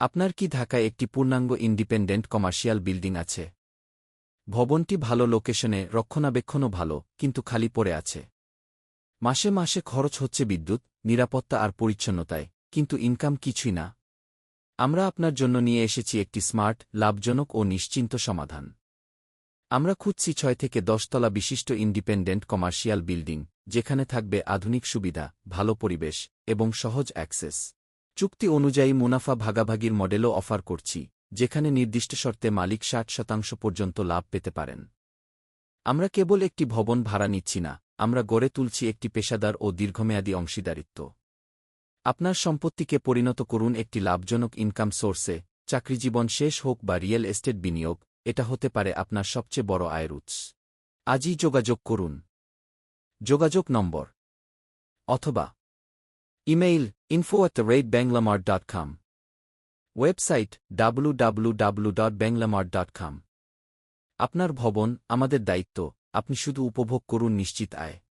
আপনার কি ঢাকায় একটি পূর্ণাঙ্গ ইন্ডিপেন্ডেন্ট কমার্শিয়াল বিল্ডিং আছে? ভবনটি ভালো লোকেশনে, রক্ষণাবেক্ষণও ভালো, কিন্তু খালি পড়ে আছে। মাসে মাসে খরচ হচ্ছে বিদ্যুৎ, নিরাপত্তা আর পরিচ্ছন্নতায়, কিন্তু ইনকাম কিছুই না। আমরা আপনার জন্য নিয়ে এসেছি একটি স্মার্ট, লাভজনক ও নিশ্চিন্ত সমাধান। আমরা খুঁজছি ছয় থেকে দশতলা বিশিষ্ট ইন্ডিপেন্ডেন্ট কমার্শিয়াল বিল্ডিং, যেখানে থাকবে আধুনিক সুবিধা, ভালো পরিবেশ এবং সহজ অ্যাক্সেস। চুক্তি অনুযায়ী মুনাফা ভাগাভাগির মডেলও অফার করছি, যেখানে নির্দিষ্ট শর্তে মালিক ষাট শতাংশ পর্যন্ত লাভ পেতে পারেন। আমরা কেবল একটি ভবন ভাড়া নিচ্ছি না, আমরা গড়ে তুলছি একটি পেশাদার ও দীর্ঘমেয়াদী অংশীদারিত্ব। আপনার সম্পত্তিকে পরিণত করুন একটি লাভজনক ইনকাম সোর্সে, চাকরিজীবন শেষ হোক বা রিয়েল এস্টেট বিনিয়োগ, এটা হতে পারে আপনার সবচেয়ে বড় আয়ের উৎস। আজই যোগাযোগ করুন। যোগাযোগ নম্বর, অথবা email info at the rate Banglamart dot com website www.banglamart.com আপনার ভবন আমাদের দায়িত্ব, আপনি শুধু উপভোগ করুন নিশ্চিত আয়।